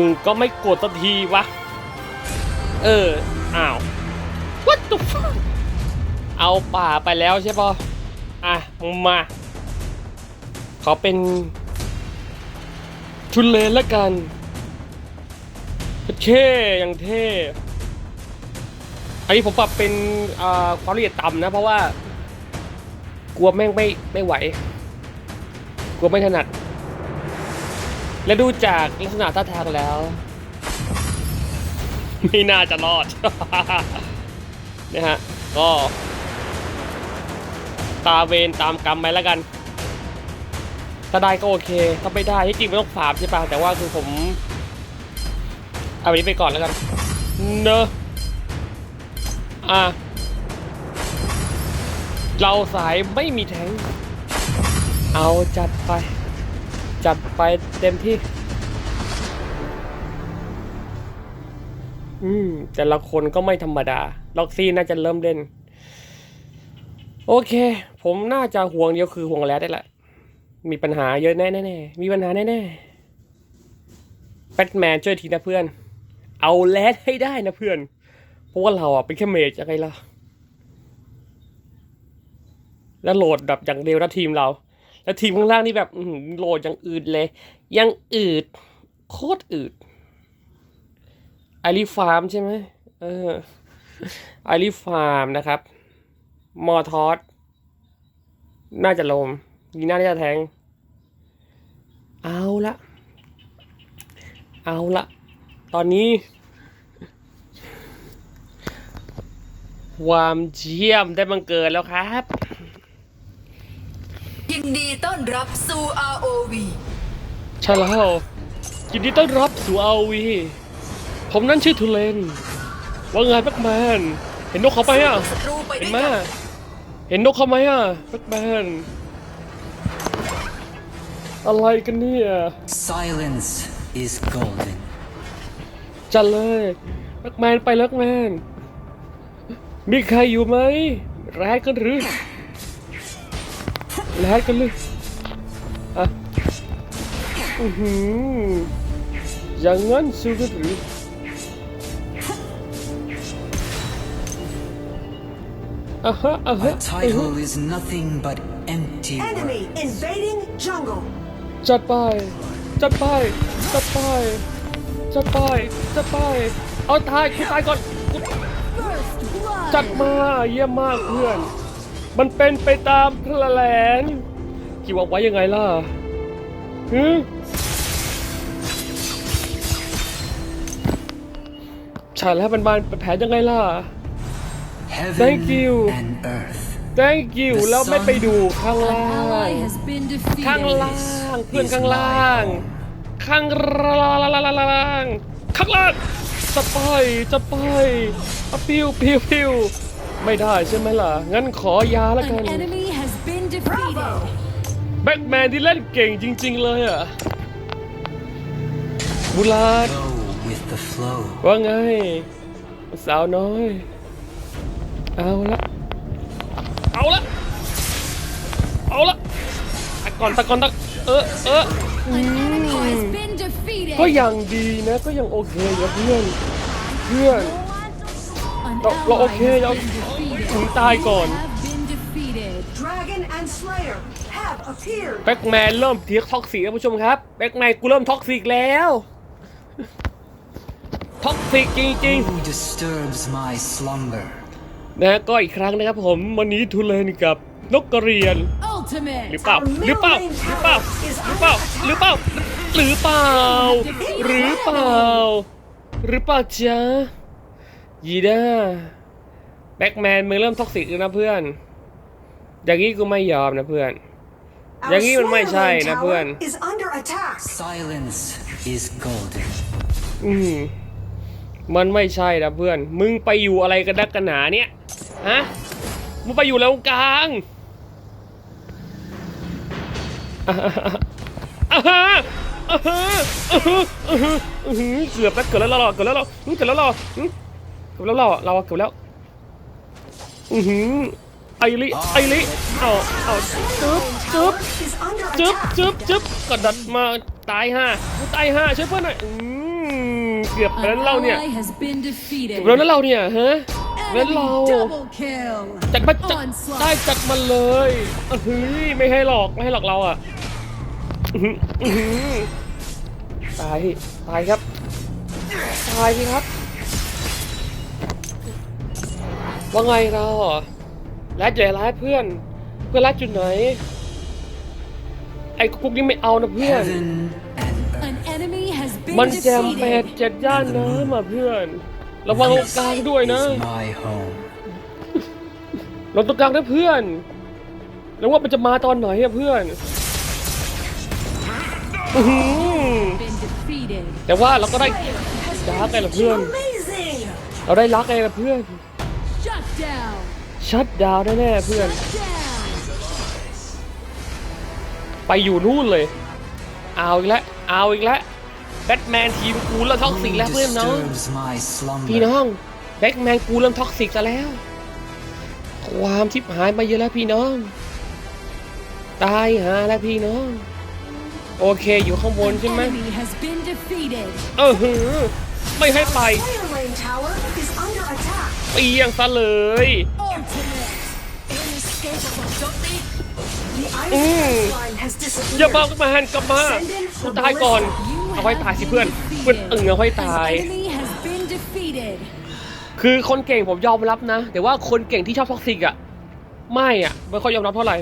มึงก็ไม่กดสักทีวะ เออ อ้าว what the fuck เอาป่าไปแล้วใช่ปะอะมา ขอเป็น ชุนเลนละกันเท่ยังเท่อันนี้ผมปรับเป็นอ่าความละเอียดต่ำนะ เพราะว่า กลัวแม่งไม่ไม่ไหว กลัวไม่ถนัด และดูจากลักษณะท่าทางแล้ว ไม่น่าจะรอด นะฮะ ก็ ตาเวนตามกรรมไปแล้วกัน ถ้าได้ก็โอเค ถ้าไม่ได้ที่จริงไม่ต้องฝาบใช่ปะแต่ว่าคือผม เอาแบบนี้ไปก่อนแล้วกัน เนอะอะเราสายไม่มีแทง เอาจัดไป จัดไปเต็มที่ อืม แต่ละคนก็ไม่ธรรมดา ล็อกซี่น่าจะเริ่มเล่น โอเค ผมน่าจะห่วงเดียวคือห่วงแล้วได้ละ มีปัญหาเยอะแน่แน่ๆมีปัญหาแน่แน่แบทแมนช่วยทีนะเพื่อน เอาแลดให้ได้นะเพื่อน เพราะว่าเราอะเป็นแค่เมจยังไงล่ะ แล้วโหลดแบบอย่างเร็วนะทีมเรา แล้วทีมข้างล่างนี่แบบโหลดอย่างอืดเลย ยังอืด โคตรอืดไอรีฟาร์มใช่ไหมเออไอรีฟาร์มนะครับ มอทอสน่าจะลมยีน่าจะแทง เอาละ เอาละ ตอนนี้ ความเยี่ยมได้บังเกิดแล้วครับ ดีต้อนรับสู่ ROV ใช่แล้วยินดีต้อนรับสู่อาวีผมนั่นชื่อทุเลน ว่าไงแบ็กแมน เห็นนกเขาไหมอะ ศัตรูไปเห็ด้นวยไหมกัน เห็นนกเขาไหมอะแบ็กแมน อะไรกันเนี่ย Silence is golden. จัดเลยแบ็กแมนไปแล้วแบ็กแมน มีใครอยู่ไหมแรดกันหรือ แรดกันหรืออะอือหืออย่างงั้นสู้กันหรืออะฮะอะฮะ A title is nothing but empty Enemy words. invading jungle. จัดไป จัดไป จัดไป จัดไป จัดไป เอาตายกูตายก่อนกูจัดมา เยี่ยมมากเพื่อน มันเป็นไปตามแผนคิดว่าไว้ยังไงล่ะฮึใช่แล้วเป็นบานเป็นแผนยังไงล่ะ Heaven Thank you. and earth. thank you แล้วไม่ไปดูข้างล่าง Ally has been defeated ข้างล่าง เพื่อนข้างล่าง ข้างล่าง ข้างล่างจะไปจะไปอะปิ้วปิ้วปิ้ว ไม่ได้ใช่ไหมล่ะ งั้นขอยาแล้วกัน An enemy has been defeated แบ็กแมนที่เล่นเก่งจริง ๆ เลยอะบุลาด Go with the flow. ว่าไง สาวน้อย เอาละ เอาละ เอาละตะก่อนตะก่อนตะเออเออ An enemy has been defeated ก็ยังดีนะ ก็ยังโอเคอยู่เพื่อน เพื่อน An เราเราโอ ally เค has เรา been defeated ถึงตายก่อน have been defeated Dragon and Slayer have appeared. แบ็กแมนเริ่มเทียกท็อกซิกแล้วผู้ชมครับ แบ็กแมนกูเริ่มท็อกซิกแล้ว ท็อกซิกจริง Who disturbs my slumber? ๆนะฮะก็อีกครั้งนะครับผมวันนี้ทุเรนกับนกกระเรียน ultimate หรือเปล่าหรือเปล่าหรือเปล่าหรือเปล่าหรือเปล่าหรือเปล่าหรือเปล่าหรือเปล่าจ๊ะ ยีด้าแบ็กแมนมึงเริ่มท็อกซิกแล้วนะเพื่อน อย่างนี้กูไม่ยอมนะเพื่อน Our Yang ini memang Slayer saya, Lane nak tower bukan? is under attack. Silence is golden. อืมมันไม่ใช่นะเพื่อน มึงไปอยู่อะไรกันนักกันหนาเนี่ย ฮะ มึงไปอยู่แล้วกลางอ่าฮะอ่าฮะอ่าฮะอ่าฮะอ่าฮะอื้อหือเกือบแล้วเกือบแล้วเราเกือบแล้วเราเกือบแล้วเราอื้อเกือบแล้วเราเราเกือบแล้ว อือหือไอริไอริเอาเอาจึ๊บจึ๊บจึ๊บจึ๊บจึ๊บกระดัดมาตายห่าตายห่าช่วยเพื่อนหน่อยอืมกือบแล้วเราเนี่ยเกือบแล้วเราเนี่ยฮะแล้วเราจัดมาจัดได้จัดมาเลยอื้อหือไม่ให้หลอกไม่ให้หลอกเราอะอือหืออื้อหือตายตายครับตายสิครับ ว่าไงเราอะแรดใหญ่ร้ายเพื่อน เพื่อนแรดจุดไหน ไอ้กุ๊กนี่ไม่เอานะเพื่อน Heaven and earth. An enemy has been มันแจมแปด defeated. เจ็ดย่านน้ำอะเพื่อน ระวังตรงกลางด้วยนะ Is my home. ลงตรงกลางนะเพื่อน แล้วว่ามันจะมาตอนไหนอะเพื่อนอื้อหือ Been defeated. แต่ว่าเราก็ได้ดาร์กไงล่ะเพื่อน Amazing! เราได้รักไงล่ะเพื่อน Shut down. ชัดดาวน์แน่ๆเพื่อน Down. ไปอยู่นู่นเลย เอาอีกแล้วเอาอีกแล้วแบทแมนทีมกูเริ่มท็อกซิก Who แล้วเพื่อนน้อง disturbs my พี่ slumber? น้องแบทแมนกูเริ่มท็อกซิกซะแล้ว ความทิพหายมาเยอะแล้วพี่น้อง ตายหาแล้วพี่น้อง โอเคอยู่ข้างบน An ใช่ไหม enemy has been defeated. เออหือ ไม่ให้ไป Slayer Lane Tower is under attack. เปียงซะเลย Ultimate. The Iron Mm. Fence line has อย่ามา disappeared. มาหันกลับมา Send in กู the ตายก่อน You เอาไว้ have ตายสิเพื่อน been เพื่อนเออเอาไว้ defeated. ตาย An enemy has been defeated. คือคนเก่งผมยอมรับนะ แต่ว่าคนเก่งที่ชอบท็อกซิกอะ ไม่อะ ไม่ค่อยยอมรับเท่าไหร่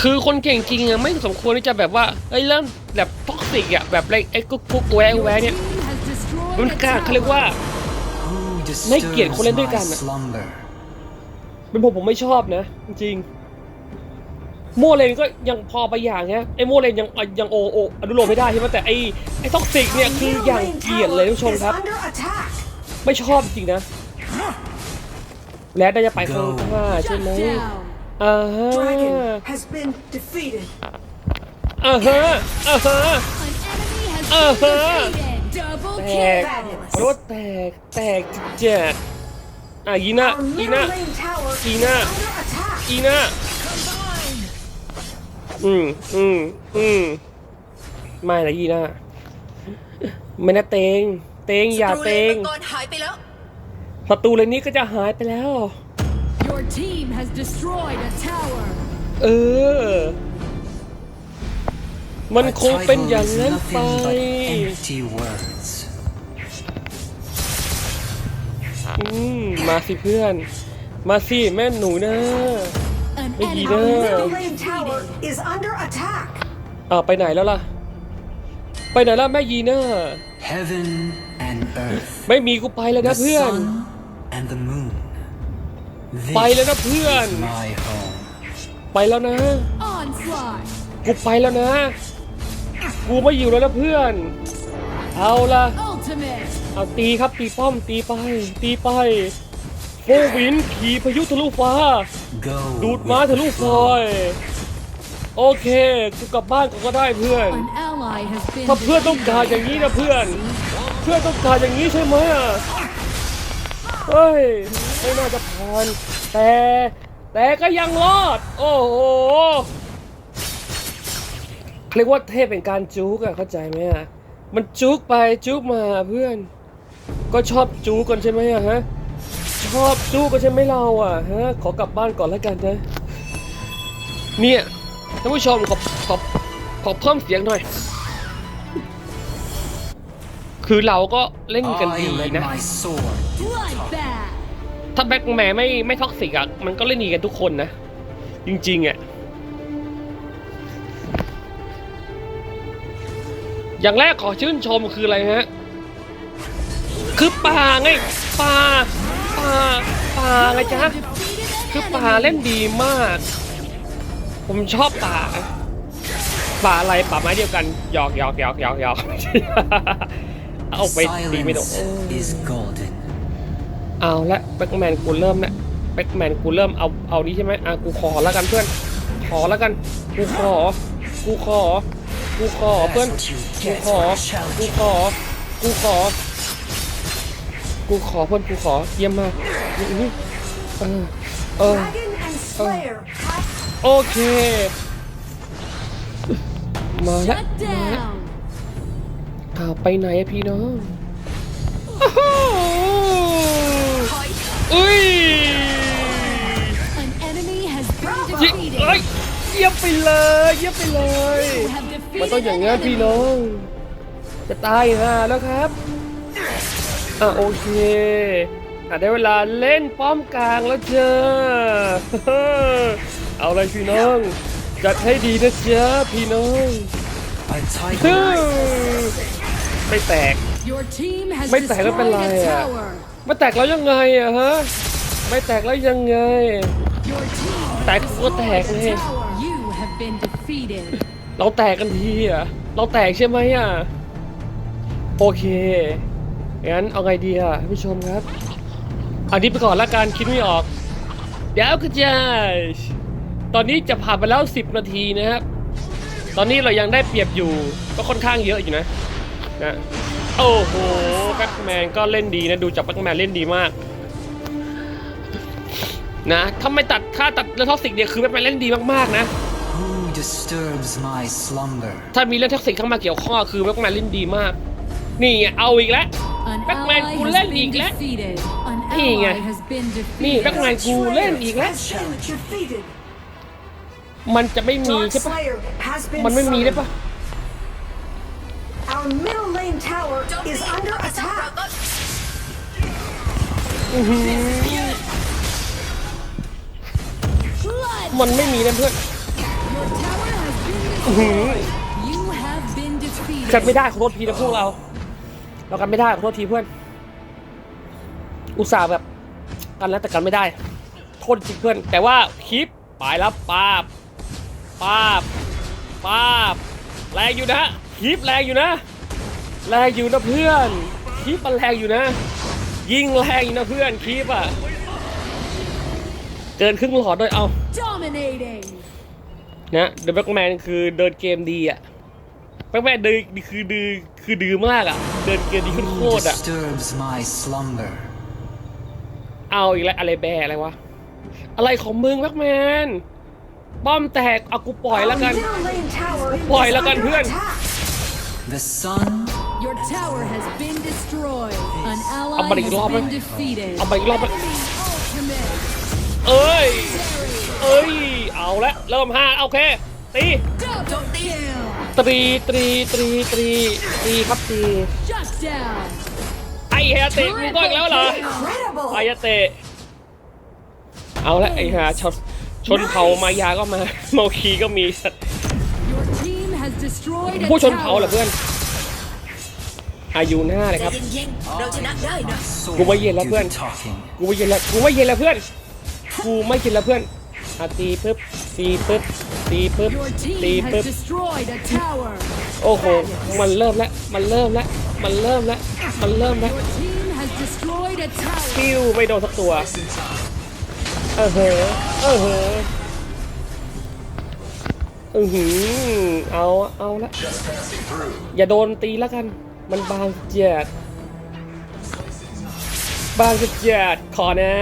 คือคนเก่งจริงอะไม่สมควรที่จะแบบว่าเอ้ยเริ่มแบบท็อกซิกอะแบบไรไอ้กุ๊กกุ๊กแวะแวะเนี่ยมันกล้าเขาเรียกว่าไม่เกลียดคนเล่นด้วยกัน my อะเป็นผมผมไม่ชอบนะ จริง โมเลนก็ยังพอไปอย่างเงี้ยไอ้โมเลนยังยังโอโออนุโลมไม่ได้ใช่ไหมแต่ไอ้ไอ้ท็อกซิกเนี่ยคืออย่างเกลียดเลยท่านผู้ชมครับ ไม่ชอบจริงนะ และน่าจะไปข้างหน้าใช่ไหม down. อ่าฮะ Dragon has been defeated. อ่าฮะอ่าฮะ An enemy has Uh-huh. been defeated. Double แต kill. กเพราะว่าแตกแตกเจ็ดอะยีน่า Our ยี middle น่า lane tower is Ina. under attack. อีน่าอืมอืมอืมไม่นะยีน่าไม่นะเตง เตงอย่าเตงศัตรูเลนมังกรหายไปแล้วศัตรูเลยนี้ก็จะหายไปแล้ว Your team has destroyed a tower. เออ มัน A คงเป็นอย่าง title is นั้นไป nothing but empty words. อืม มาสิเพื่อน มาสิแม่หนูนะ An Hey, enemy Gina. Our has middle been lane tower defeated. is under attack. อ่าไปไหนแล้วล่ะ ไปไหนแล้วแม่ยีน่า Heaven and earth. ไม่มีกูไปแล้ว The นะเพื่อน sun and the moon. ไปแล้ว This นะเพื่อน is my home. ไปแล้วนะ Onslaught. กูไปแล้วนะ กูไม่อยู่แล้วนะเพื่อน เอาละ Ultimate. เอาตีครับตีป้อมตีไป ตีไปโฟวินขี่พายุทะลุฟ้า Go ดูดม้า with ทะลุ the ฟอ flow. ยโอเคกูกลับบ้านกูก็ได้เพื่อน An ally has been ถ้าเพื่อนต้องการอย่าง defeated. นี้นะเพื่อน เพื่อนต้องการอย่างนี้ใช่ไหมอะเฮ้ย ไม่น่าจะผ่านแต่แต่ก็ยังรอด โอ้โหเรียกว่าเทพเป็นการจุกอะเข้าใจไหมอะมันจุกไปจุกมาเพื่อน ก็ชอบจุกกันใช่ไหมอะฮะชอบจุกกันใช่ไหมเราอะฮะขอกลับบ้านก่อนแล้วกันนะเนี่ยท่านผู้ชมขอขอขอเพิ่มเสียงหน่อย คือเราก็เล่นกันดี I led นะ my sword. Bloodbath. ถ้าแบ็กแมนไม่ไม่ท็อกซิกอะมันก็เล่นดีกันทุกคนนะ จริงๆอะอย่างแรกขอชื่นชมคืออะไรฮะ คือป่าไงป่าป่าป่าไงจ๊ะคือป่าเล่นดีมาก ผมชอบป่าป่าอะไรป่าไม้เดียวกันหยอกหยอกหยอกหยอกหยอกเอาไปตีไม่โดน เอาละแบ็กแมนกูเริ่มละแบ็กแมนกูเริ่มเอาเอานี้ใช่ไหมอะกูขอแล้วกันเพื่อน ขอแล้วกัน กูขอ กูขอ กูขอเพื่อน กูขอ กูขอ กูขอ กูขอเพื่อนกูขอเยี่ยมมากเออเออโอเค มาแล้วข่าวไปไหนอะพี่น้อง อ้าวอุ้ย An enemy has been ยิเอ้ย defeated. เยี่ยมไปเลยเยี่ยมไปเลย You have มันต้อง defeated อย่าง an งี้นพี่น้อ enemy. งจะตายห่าแล้วครับอะโอเคอะได้เวลาเล่นป้อมกลางแล้วเจ้าเอาเลยพี่น้องจัดให้ดีนะเจ้าพี่น้อง A ฮึ่ tiger มไม่แตก Your team has ไม่แตกแล้วเป็น destroyed ไร a อะ tower. ไม่แตกแล้วยังไงอะฮะ ไม่แตกแล้วยังไง Your team แตกก็แตก destroyed ไง a tower. You have been defeated. เราแตกกันทีอะเราแตกใช่ไหมอะโอเค งั้นเอาไงดีอะท่านผู้ชมครับเอานี้ไปก่อนละกันคิดไม่ออก เดี๋ยวก็จะตอนนี้จะผ่านไปแล้ว 10 นาทีนะครับ ตอนนี้เรายังได้เปรียบอยู่ ก็ค่อนข้างเยอะอยู่นะ นะ โอ้โหแบ็กแมนก็เล่นดีนะ ดูจากแบ็กแมนเล่นดีมาก นะถ้าไม่ตัดค่าตัดเรื่องท็อกซิกเนี่ยคือแบ็กแมนเล่นดีมากๆนะ who disturbs my slumber. ถ้ามีเรื่องแท็กซิกเข้ามาเกี่ยวข้องคือแบ็กแมนเล่นดีมาก นี่ไงเอาอีกแล้ว An Batman ally กู has เล่น been อีกแล้ว defeated. An นี่ไง ally has been นี่ defeated. แบ็กแมนกูเล่นอีกแล้ว Has been defeated. มันจะไม่มี Dark ใช่ปะ Slayer has been มันไม่มีได้ปะ summoned. Our middle lane tower is under attack. มันไม่มีนะเพื่อน Your tower has been destroyed. You have been กันไม่ defeated. ได้ขอโทษทีนะพวกเรา เรากันไม่ได้ขอโทษทีเพื่อน อุตส่าห์แบบกันแล้วแต่กันไม่ได้ โทษจริงเพื่อน แต่ว่าคลิปไปแล้วป้าบป้าบป้าบแรงอยู่นะ คลิปแรงอยู่นะ แรงอยู่นะเพื่อนคลิปมันแรงอยู่นะ ยิงแรงอยู่นะเพื่อนคลิปอะ เกินครึ่งหลอดด้วยเอา Dominating. นะเดอะแบ็กแมนคือเดินเกมดีอะแบ็กแมนดือคือดือคือดือมากอะ เดินเกมดีขึ้นโค Who ตรอะ disturbs my slumber. เอาอีกแล้วอะไรแบร์อะไรวะ อะไรของมึงแบ็กแมนป้อมแตกเอากูปล่อย Our แล้วกัน middle lane tower is ปล่อยแล้วกัน under เพื่อน attack. The sun Your tower has been destroyed. An เอา ally มาอีกรอบ has ไหม been defeated. เอามาอีกรอบไหม Enemy ultimate. เอ้ย เอ้ย เอาละเริ่มห้าโอเคตี Double kill. ตรีตรีตรีตรีตรีครับตรี Shut down. ไอ้เฮียเตะมึงก็อีกแล้วเหรอ Incredible. ไอ้เฮียเตะเอาละไอ้ห่าชนชนเผ่ามายาก็มา โมคีก็มีสัตว์ ผู้ชนเผ่าเหรอ tower. เพื่อนอายุหน้าเลยครับเราชนะได้นะ sword กูไม่เย็นแล้ว do เพื่อน the talking. กูไม่เย็นแล้วกูไม่เย็นแล้วเพื่อนกูไม่เย็นแล้วเพื่อนอะตีปึ๊บตีปึ๊บตีปึ๊บ Your ตี team ปึ๊บ has destroyed a tower. โอ้โหมันเริ่มแล้วมันเริ่มแล้วมันเริ่มแล้วมันเริ่มแล้ว Your team has destroyed a tower. คิวไม่โดนสักตัวเออเหอะเออเหอะ อือหือเอา เอาละ อย่าโดนตีแล้วกัน มันบางเจ็ดบางเจ็ดขอนะ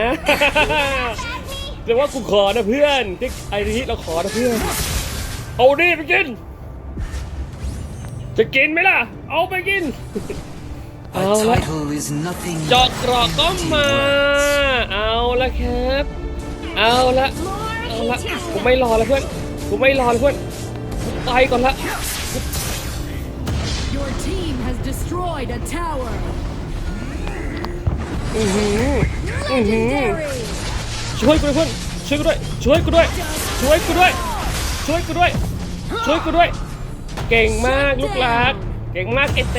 เรียกว่ากูขอนะเพื่อนที่ไอ้ที่เราขอนะเพื่อน เอาดิไปกิน จะกินไหมล่ะ เอาไปกิน เอาละจาะเกรอกก็มา เอาละครับ เอาละ เอาละกูไม่รอแล้วเพื่อน กูไม่รอแล้วเพื่อนกูไปก่อนละ Your team has destroyed a tower. อือหืออื้อหือ Legendary. ช่วยกูด้วยเพื่อนช่วยกูด้วย ช่วยกูด้วย ช่วยกูด้วย ช่วยกูด้วย ช่วยกูด้วย เก่งมากลูกหลานเก่งมากไอเต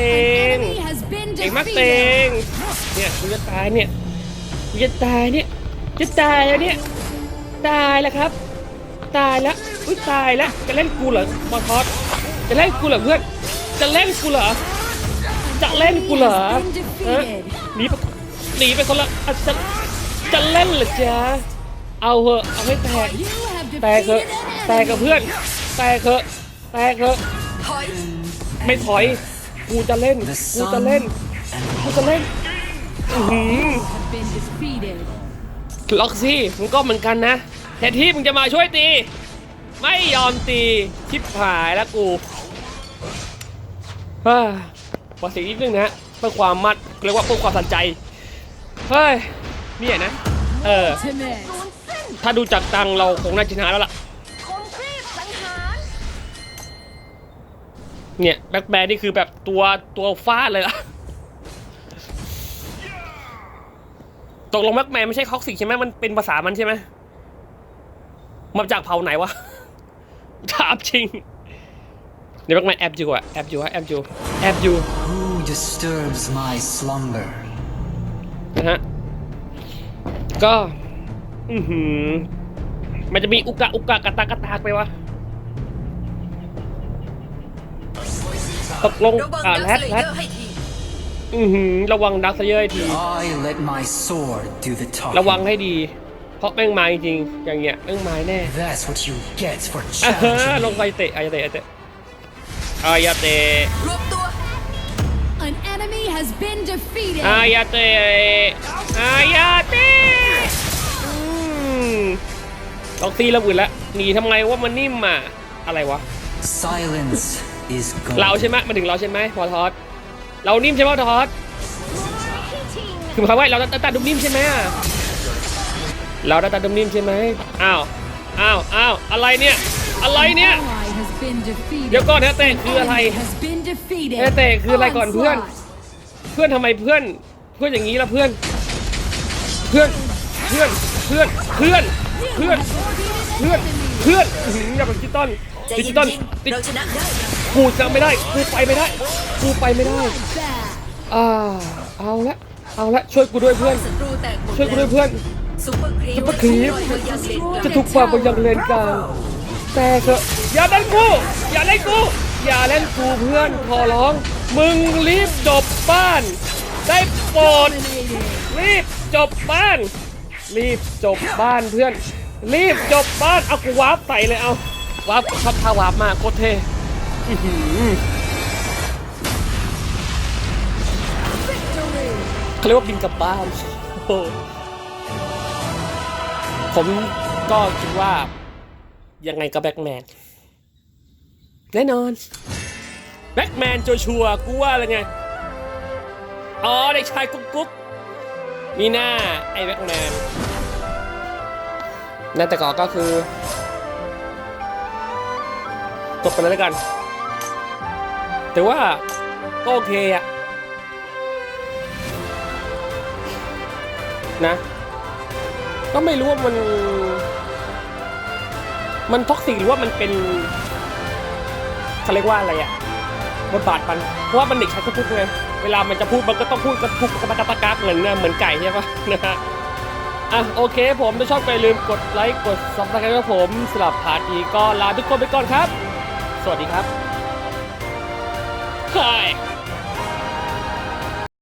ง Enemy has been เก่งมากเต defeated. งเนี่ยกูจะตายเนี่ยกูจะตายเนี่ยจะตายแล้วเนี่ย ตายแล้วครับ ตายแล้ว อุ้ยตายแล้วจะเล่นกูเหรอบอลทอสจะเล่นกูเหรอเพื่อนจะเล่นกูเหรอจะเล่นกูเหรอฮะหนีไปหนีไปคนละอะจะจะเล่นเหรอจ๊ะเอาเหอะเอาให้แตกแตกเถอะแตกกับเพื่อน แตกเถอะแตกเถอะไม่ถอยกูจะเล่นกูจะเล่นกูจะเล่นล็อกซี่มึงก็เหมือนกันนะแทนที่มึงจะมาช่วยตี ไม่ยอมตีชิบหายแล้วกูฮ่าขอเสียงนิดนึงนะฮะเพื่อความมัดเรียกว่าเพื่อความสันใจเฮ้ยเนี่ยนะ เออ ถ้าดูจากตังเราคงน่าชนะแล้วล่ะเนี่ยแบ็คแมนนี่คือแบบตัวตัวฟาดเลยล่ะตกลงแบ็คแมนไม่ใช่คอกซิกใช่ไหมมันเป็นภาษามันใช่ไหมมาจากเผ่าไหนวะ ถามจริงเดี๋ยวแบ็คแมนแอบอยู่อะแอบอยู่อะแอบอยู่แอบอยู่ Who disturbs my slumber? นะฮะก็ อือหือ มันจะมีอุกะอุกะกะตากะตากไปวะตกลงระวังอ่าดักแรสดเลแรเยดอร์ให้ทีอือหือ ระวังดักเซเยอร์ให้ที I let my sword do the talking. ระวังให้ดี เพราะแม่งมาจริงๆอย่างเงี้ยแม่งมาแน่ That's what you get for อ่าฮะ challenging ลง me. ไปเตะอายาเตะอายาเตะอายาเตะรวบตัว An enemy has been defeated. อายาเตะอายาเตะอืมต้องตีระเบิดแล้วหนีทำไงว่ามันนิ่มอะอะไรวะ Silence is เรา gold. ใช่ไหมมาถึงเราใช่ไหมพอทอสเรานิ่มใช่ไหมทอสคือหมายความว่าเราตาตาดุมนิ่มใช่ไหมอะ เราตาตาดุมนิ่มใช่ไหมอ้าว อ้าว อ้าว อะไรเนี่ย อะไรเนี่ย An ally has been defeated. เดี๋ยวก่อนนะเตะคืออะไร Enemy has been defeated. เอ๊ะเตะคืออะไรก่อนเพื่อน Onslaught. เพื่อนทำไมเพื่อน เพื่อนอย่างนี้ละเพื่อน เพื่อน เพื่อน เพื่อน เพื่อน เพื่อน เพื่อน เพื่อนอื้อหืออย่าเป็นดิจิตอลใจดิเย็จิตอลนดิๆเราชนะได้กูจำไม่ได้ กูไปไม่ได้ กูไปไม่ได้ Back. อ่า เอาละ เอาละ ช่วยกูด้วยเพื่อนศัตรูแตกหมดช่วยกูแล้ด้วยเพื่อน ซุปเปอร์ครีซุปเปอร์ครีปปล่อยยังเลนกลางจะถูกปรับไปยังเลนกลางแต่เถอะอย่าเล่นกูอย่าเล่นกูอย่าเล่นกูเพื่อนขอร้อง มึงรีบจบบ้าน ได้โปรดรีบจบบ้าน รีบจบบ้านเพื่อน รีบจบบ้านเอากูวาร์ปใส่เลยเอาวาร์ปชอบท่าวาร์ปมากโคตรเท่อื้อหือเขาเรียกว่าบินกลับบ้านโอ้ ผมก็คิดว่ายังไงก็แบ็กแมน แน่นอน แบ็กแมนโจชัวกูว่าอะไรไง อ๋อเด็กชายกุ๊กกุ๊กมีหน้าไอ้แบ็กแมนนั่นแต่ก่อนก็คือจบไปเลยแล้วกัน แต่ว่าก็โอเคอะนะ ก็ไม่รู้ว่ามัน มันท็อกซิกหรือว่ามันเป็นเขาเรียกว่าอะไรอะบทบาทมัน เพราะว่ามันเด็กชายกุ๊กๆไงเวลามันจะพูดมันก็ต้องพูดกระทุกกระตากกระตากเหมือนเหมือนไก่ใช่ปะนะฮะอะโอเคผมถ้าชอบก็อย่าลืมกดไลค์กดซับสไครต์กับผมสำหรับพาร์ทนี้ก็ลาทุกคนไปก่อนครับ สวัสดีครับ Hi